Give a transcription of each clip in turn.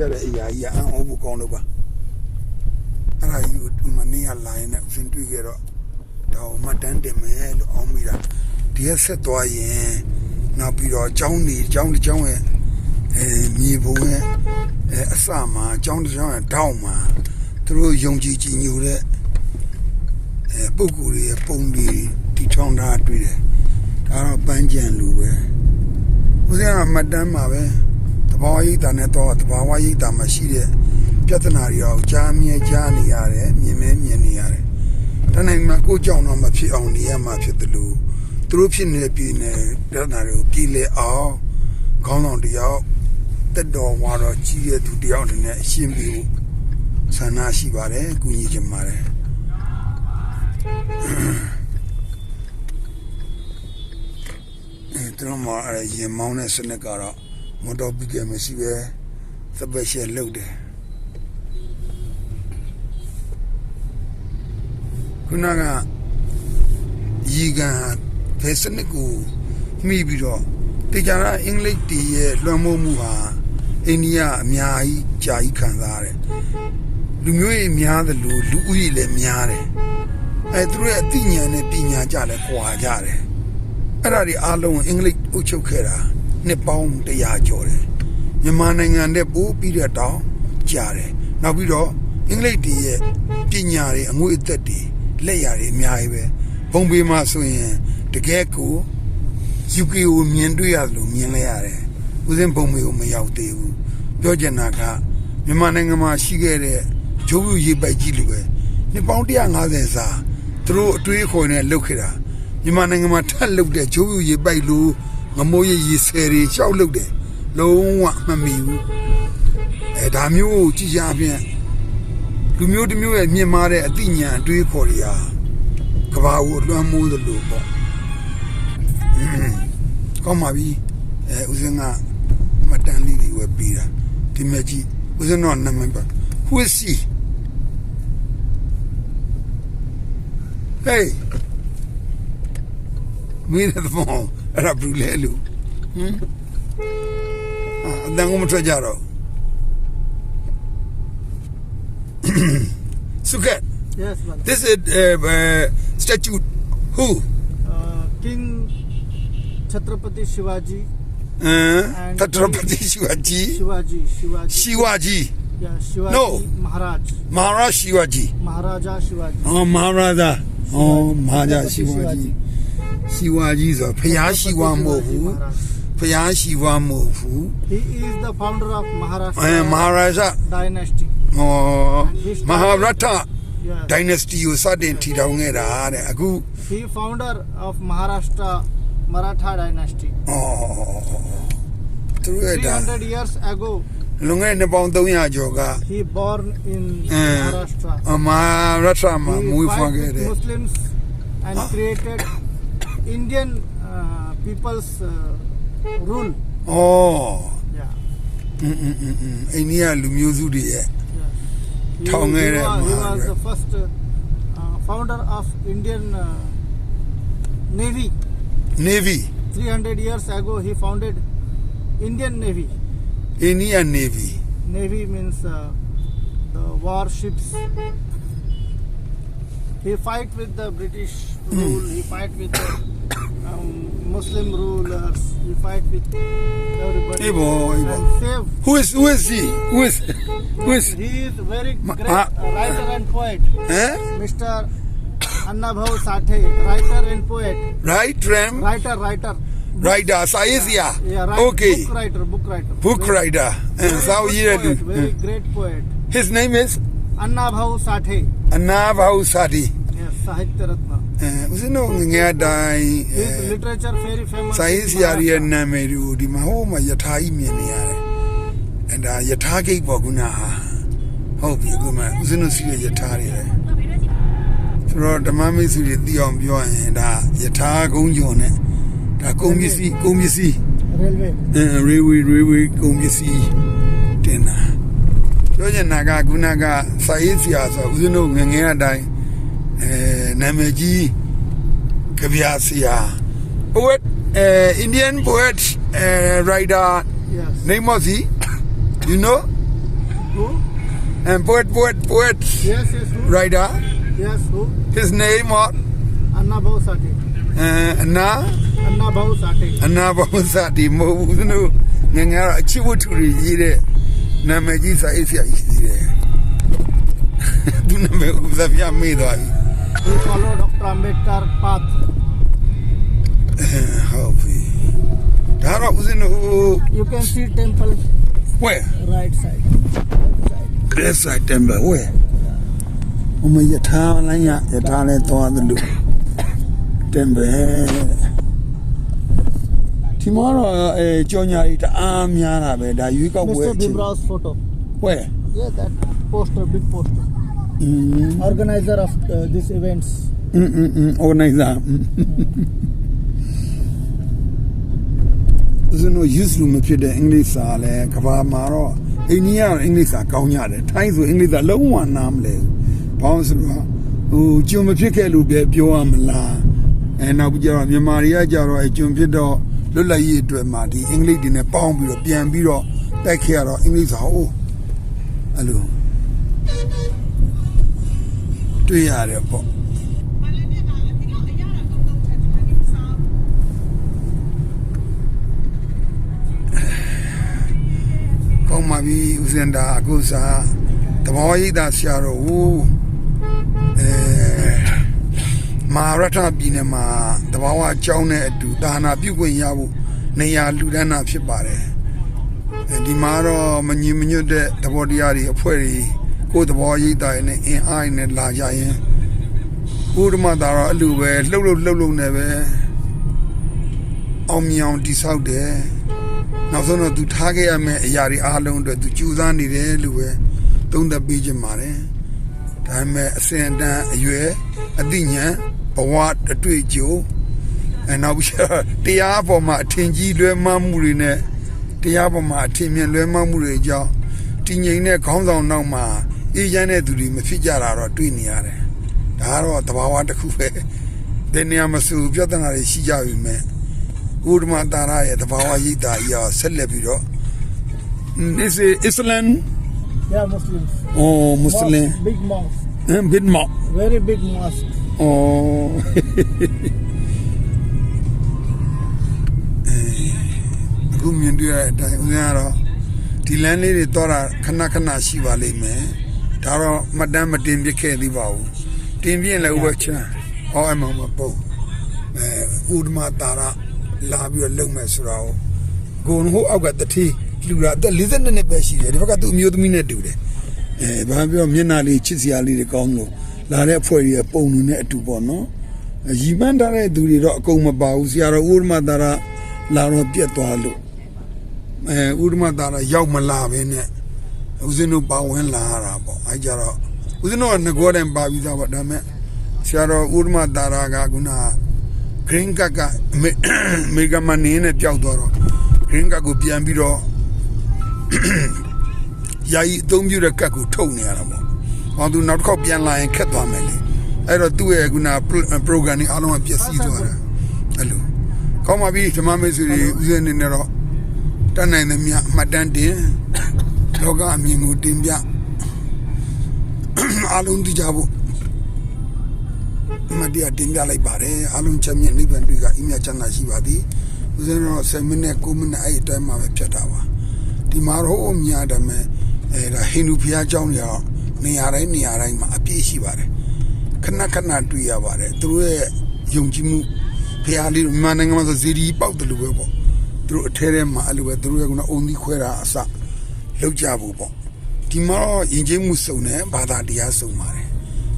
ရတဲ့အရာကြီးကအံ့ဩဖို့ကောင်းလို့ပါအဲ့ဒါကြီးကိုဒီမနေ့ကလိုင်းနဲ့ဦးစင်တွေ့ခဲ့တော့ဒါကိုမှတ်တမ်းတင်မယ်လို့အောင်းမိတာဒီကဆက်သွားရင်နောက်ပြီးတော့ကျောင်းနေကျောင်းတစ်ကျောင်းရဲ့အဲမြေပုံရဲ့အဲအစမှာကျောင်းတစ်ကျောင်းရဲ့တောက်မှာသူတို့ယုံကြည်ကြည်ညိုတဲ့အဲပုဂ္ဂိုလ်တွေရဲ့ပုံတွေတီထောင်ထားတွေ့တယ်ဒါတော့ပန်းကြံလူပဲဦးစင်ကမှတ်တမ်းမှာပဲတ ဘာဝရိပ်တာနဲ့တော့တဘာဝရိပ်တာမှာရှိတဲ့ပြဿနာတွေတော့ကြားမြဲကြားနေရတယ်မြင်မဲမြင်နေရတယ်တနိုင်မှာကိုကြောင်တော့မဖြစ်အောင်နေရမှာဖြစ်တယ်လို့သူတို့ဖြစ်နေတဲ့ပြည်နယ်ပြဿနာတွေကိုပြည်လေအောင်ခေါင်းဆောင်တယောက်တက်တော်ဝါတော့ကြီးတဲ့သူတယောက်အနေနဲ့အရှင်းပြဖို့ဆန္ဒရှိပါတယ်ကုညီချင်ပါတယ်အဲသူတို့မှာအဲရင်မောင်းတဲ့စနစ်ကတော့ မော်တော်ဘီကမရှိပဲသပက်ရှယ်လုတ်တယ်ခုနကရီကန်ဖက်စနစ်ကိုမှီပြီးတော့တေချာရအင်္ဂလိပ်တီရဲ့လွှမ်းမိုးမှုဟာအိန္ဒိယအများကြီးကြာကြီးခံစားရတယ်လူမျိုးရေးများတယ်လို့လူဦးရေလည်းများတယ်အဲသူတို့ရဲ့အသိဉာဏ်နဲ့ပညာကြလည်းကွာကြတယ်အဲ့ဒါတွေအားလုံးကိုအင်္ဂလိပ်အုပ်ချုပ်ခဲ့တာ နှစ်ပေါင်း100ကျော်တယ်မြန်မာနိုင်ငံနဲ့ပိုးပြီးတဲ့တောင်ကြာတယ်နောက်ပြီးတော့အင်္ဂလိပ်တီရဲ့ပညာတွေအငွေအသက်တွေလက်ရာတွေအများကြီးပဲဘုံပေမှာဆိုရင်တကယ်ကို UK ကိုမြင်တွေ့ရလို့မြင်လဲရတယ်ဦးစင်းဘုံမေကိုမရောက်သေးဘူးပြောချင်တာကမြန်မာနိုင်ငံမှာရှိခဲ့တဲ့ဂျိုးဘူးရေးပိုက်ကြီးလိုပဲနှစ်ပေါင်း150စာသူတို့အတွေးအခေါ်နဲ့လှုပ်ခဲ့တာမြန်မာနိုင်ငံမှာထပ်လှုပ်တဲ့ဂျိုးဘူးရေးပိုက်လို့ ငမိုးရည်ဆယ်တွေရှောက်လှုပ်တယ်လုံးဝမမီဘူးအဲဒါမျိုးကိုကြည်ရဖြင့်လူမျိုးတစ်မျိုးရဲ့မြင်မာတဲ့အသိဉာဏ်အတွေးအခေါ်တွေဟာကဘာကိုလွှမ်းမိုးသလိုပေါ့ကောင်းပါပြီအဲဦးစင်းကမတန်လေးတွေဝယ်ပေးတာဒီမဲ့ကြီးဦးစင်းတော့နာမည်ပါ who is he hey မင်းတဲ့မောင်အဲ့ဒါဘူး Rabrulelu. Hmm? Ah, Dangumatajaro. Suket. Yes, Manda. This is uh, uh, statue who? Uh, King Chhatrapati Shivaji. Uh, Chhatrapati Shivaji. Shivaji. Shivaji. Shivaji. Yeah, Shivaji no. Maharaj. Maharaj Shivaji. Maharaja Shivaji. Oh, Maharaja. Oh, Maharaja Shivaji. Shivaji. Shivaji ဆိုဖျားရှိဝါမဟုတ်ဘူး Maharaj. ဖျားရှိဝါမဟုတ်ဘူး He is the founder of Maharashtra အဲ Maharaja dynasty. ဟော Maharata Yes. dynasty ကိုစတင်ထီထောင်ခဲ့တာတဲ့အခု He founder of Maharashtra Maratha dynasty. ဩသူရဲ့ဒါ 300 years ago, လွန်ခဲ့တဲ့နှစ်ပေါင်း300ကျော်က he born in Uh, Maharashtra. အမရထမှာ He မွေးဖွား fight ခဲ့ with တယ် Muslims and created Indian uh, people's uh, rule. Oh. Yeah. အင်းအင်းအင်းအင်းအိန္ဒိယလူမျိုးစုတွေရဲ့ yeah. He- he ထောင်ခဲ့တဲ့ wa- မ he was the first uh, uh, founder of Indian uh, Navy. Navy 300 years ago, he founded Indian Navy. အိန္ဒိယ Navy Navy means uh, the warships. He fight with the British rule. He fight with the um, Muslim rulers. He fight with everybody. Ibo, Ibo. Who is who is he? Who is who is? He is very great Ma writer and poet. Eh? Mr. Annabhav Sathe, writer and poet. Writer, Ram. Writer, writer. Writer, Saizia. Yeah, yeah right, okay. Book writer, book writer. Book writer. Eh, very, so very, poet, very great poet. His name is Annabhav Sathe. Annabhav Sathe. ဘာဟုစာတီ Yes, Sahitya Ratna. အဲဦးစင်းတို့ငယ်ငယ်အတိုင်းအဲ His literature very famous. စာရေး in ဆရာတွေရဲ့ Maharashtra. နာမည်တွေကိုဒီမှာဟိုမှာယထာကြီးမြင်နေရတယ်အဲဒါယထာဂိတ်ပေါ့ခုနဟာဟုတ်ပြီအခုမှဦးစင်းတို့စီရဲ့ယထာတွေလေဆိုတော့ဓမ္မမိတ်ဆွေတွေသိအောင်ပြောရင်ဒါယထာကုန်းကျော်နဲ့ဒါကုန်းပစ္စည်းကုန်းပစ္စည်း Railway. အဲရေဝေရေဝေကုန်ပစ္စည်းတင်တာပြောချင်တာကခုနကစာရေးဆရာဆိုဦးဇင်းတို့ငယ်ငယ်အတိုင်း အဲနာမည်ကြီးကဗျာဆရာ poet အဲ Indian poet အဲ writer Yes. name was he you know Who? and poet poet poet Yes, yes, who? writer Yes, who? his name what Anna Bhau Sati. uh, Anna Anna Bhau Sati. အနာဘောဇာတိမဟုတ်ဘူးသူတို့ငယ်င ယ်တော့အချစ်ဝတ္ထုတွေရေးတဲ့နာမည်ကြီးစာရေးဆရာကြီးရှိတယ်သူနာမည်ဥစားပြမေးသွားပြီ We follow Dr. Ambedkar path. ဟုတ်ပြီဒါတော့ဦးဇင်းတို့ You can see temple where right side. Left side. this side temple where အမယထာလိုင်းရယထာလဲသွားတယ်လို့ temple ဒီမှာတော့အဲကြောညာကြီးတအားများတာပဲဒါရွေးကောက်ပွဲ Mr. အချိန် Bimrao's photo. where Yeah, that poster, big poster. mm. organizer of uh, these events. Mm, mm, mm, organizer. ။ဇနို use လို့မဖြစ်တဲ့အင်္ဂလိပ်စာလည်းကဘာမှာတော့အိန္ဒိယအင်္ဂလိပ်စာကောင်းရတယ်။ထိုင်းဆိုအင်္ဂလိပ်စာလုံးဝနားမလည်ဘူး။ဘာလို့ဆိုတော့ဟိုကျွန်မဖြစ်ခဲ့လို့ပဲပြောရမလား။အဲနောက်ကြတော့မြန်မာတွေကကြတော့အဲကျွန်ဖြစ်တော့လွတ်လပ်ရေးအတွက်မှာဒီအင်္ဂလိပ်တွေနဲ့ပေါင်းပြီးတော့ပြန်ပြီးတော့တိုက်ခဲ့ရတော့အင်္ဂလိပ်စာဟိုအဲ့လို တွေ့ရတယ်ပေါ့ကောင်းပါပြီဦးစင်တာအခုစားတဘောရိပ်သာဆရာတော်ဟိုအဲမဟာရထပြည်နယ်မှာတဘာဝအကြောင်းနဲ့အတူဒါနာပြုခွင့်ရဖို့နေရာလူဒန်းတာဖြစ်ပါတယ်အဲဒီမှာတော့မညီမညွတ်တဲ့တဘောတရားတွေအဖွဲ့တွေ ကိုယ်တဘောရိပ်သာနဲ့အင်အားနဲ့လာကြရင်ဘုရမသာတော့အလူပဲလှုပ်လှုပ်လှုပ်လှုပ်နေပဲအောင်မြောင်တိဆောက်တယ်နောက်ဆုံးတော့သူထားခဲ့ရမယ့်အရာတွေအားလုံးအတွက်သူကြိုးစားနေတယ်လို့ပဲသုံးသပ်ပေးခြင်းပါတယ်။ဒါပေမဲ့အစဉ်အတန်းအရွယ်အသိဉာဏ်ဘဝအတွေ့အကြုံအဲနောက်ပြီးတော့တရားပေါ်မှာအထင်ကြီးလွဲမှားမှုတွေနဲ့တရားပေါ်မှာအထင်မြင်လွဲမှားမှုတွေကြောင့်တည်ငြိမ်တဲ့ခေါင်းဆောင်နောက်မှာ အေးချမ်းတဲ့သူတွေမဖြစ်ကြတာတော့တွေ့နေရတယ်။ဒါကတော့သဘာဝတစ်ခုပဲ။ဒီနေရာမှာဆိုပြဿနာတွေရှိကြပြီမဲ့ဥဒ္ဓမတာရရဲ့သဘာဝရိပ်တာကြီးရောဆက်လက်ပြီးတော့ This is Islam Yeah, Muslims. or Muslim Mosque, big mosque. and bit more Very big mosque. oh အခုမြင်တွေ့ရတဲ့အတိုင်းဦးဇင်းကတော့ဒီလမ်းလေးတွေတော့တာခဏခဏရှိပါလိမ့်မယ် ဒါတော့မတမ်းမတင်ပြခဲ့သေးပါဘူးတင်ပြရင်လည်းဥပချမ်းဟောအမှမပုတ်အဲဥဒ္ဓမတာရလာပြီးတော့လုံမဲ့ဆိုတာကိုဂုံဟိုအောက်ကတတိလူလာအသက်42နှစ်ပဲရှိတယ်ဒီဘက်ကသူ့အမျိုးသမီးနဲ့တူတယ်အဲဘာပြောမျက်နှာလေးချစ်စရာလေးတွေကောင်းလို့လာတဲ့အဖွဲ့တွေကပုံလူနဲ့အတူပေါ့နော်ရီမန်းထားတဲ့သူတွေတော့အကုန်မပါဘူးဆရာတော်ဥဒ္ဓမတာရလာတော့ပြက်သွားလို့အဲဥဒ္ဓမတာရရောက်မလာဘဲနဲ့ ဦးဇင်းတို့ပါဝင်လာရတာပေါ့အဲကြတော့ဦးဇင်းတို့ကငကောတိုင်ပါပြီးသားပေါ့ဒါပေမဲ့ဆရာတော်ဥဒ္ဓမတာရကခုန green card ကအမေအမေရိကန်မှာနေနဲ့ပျောက်သွားတော့ green card ကိုပြန်ပြီးတော့ယာယီအသုံးပြုတဲ့ကတ်ကိုထုတ်နေရတာပေါ့။ဟောသူနောက်တစ်ခေါက်ပြန်လာရင်ခက်သွားမယ်လေ။အဲ့တော့သူ့ရဲ့ခုန program တွေအားလုံးကပျက်စီးသွားတာ။အဲ့လို။ကောင်းပါပြီဓမ္မမိတ်ဆွေတွေဦးဇင်းနေနဲ့တော့တတ်နိုင်သမျှအမှတ်တမ်းတင် လောကအမြင်ကိုတင်ပြအားလုံးသိကြဖို့မတရားတင်ပြလိုက်ပါတယ်အားလုံးချက်မြင့်နိဗ္ဗာန်တွေကအမြတ်ချမ်းသာရှိပါသည်ဦးဇင်းတော့7မိနစ်9မိနစ်အဲ့ဒီအတိုင်းမှာပဲဖြတ်တာပါဒီမှာတော့မြားတယ်မယ်အဲဒါဟိန္ဒူဘုရားကျောင်းတွေကတော့နေရာတိုင်းနေရာတိုင်းမှာအပြည့်ရှိပါတယ်ခဏခဏတွေ့ရပါတယ်သူတို့ရဲ့ယုံကြည်မှုဘုရားလေးတို့မြန်မာနိုင်ငံမှာဆိုဇီဒီပေါက်တယ်လို့ပဲပေါ့သူတို့အထဲထဲမှာအဲ့လိုပဲသူတို့ရဲ့ကအုံသီးခွဲတာအစ လောက်ကြဖို့ပေါ့ဒီမှာတော့ယဉ်ကျေးမှုစုံတယ်ဘာသာတရားစုံပါတယ်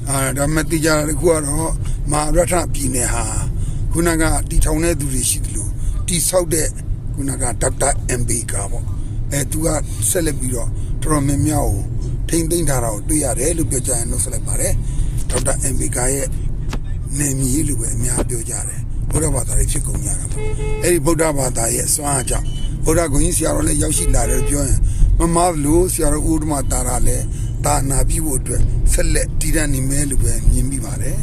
အာဒါမှတိကြတာတခုကတော့မဟာရထပြည်နယ်ဟာခုနကတီထောင်တဲ့သူတွေရှိတယ်လို့တီဆောက်တဲ့ခုနကဒေါက်တာ MB ကပေါ့အဲသူကဆက်လက်ပြီးတော့တော်တော်များများကိုထိမ့်သိမ့်ထားတာကိုတွေ့ရတယ်လို့ပြောကြရင်လို့ဆက်လိုက်ပါတယ်ဒေါက်တာ MB ကရဲ့နေမီလို့ပဲအများပြောကြတယ်ဘုရားဘာသာတွေဖြစ်ကုန်ကြတာပေါ့အဲဒီဗုဒ္ဓဘာသာရဲ့အစွမ်းအားကြောင့်ဗုဒ္ဓဂုဏ်ကြီးဆရာတော်လည်းရောက်ရှိလာတယ်ပြောရင် မမလို့ဆရာတော်ဥဒ္ဓမတာရလည်းဒါနာပြုဖို့အတွက်ဆက်လက်တည်တတ်နေမယ်လို့ပဲမြင်မိပါတယ်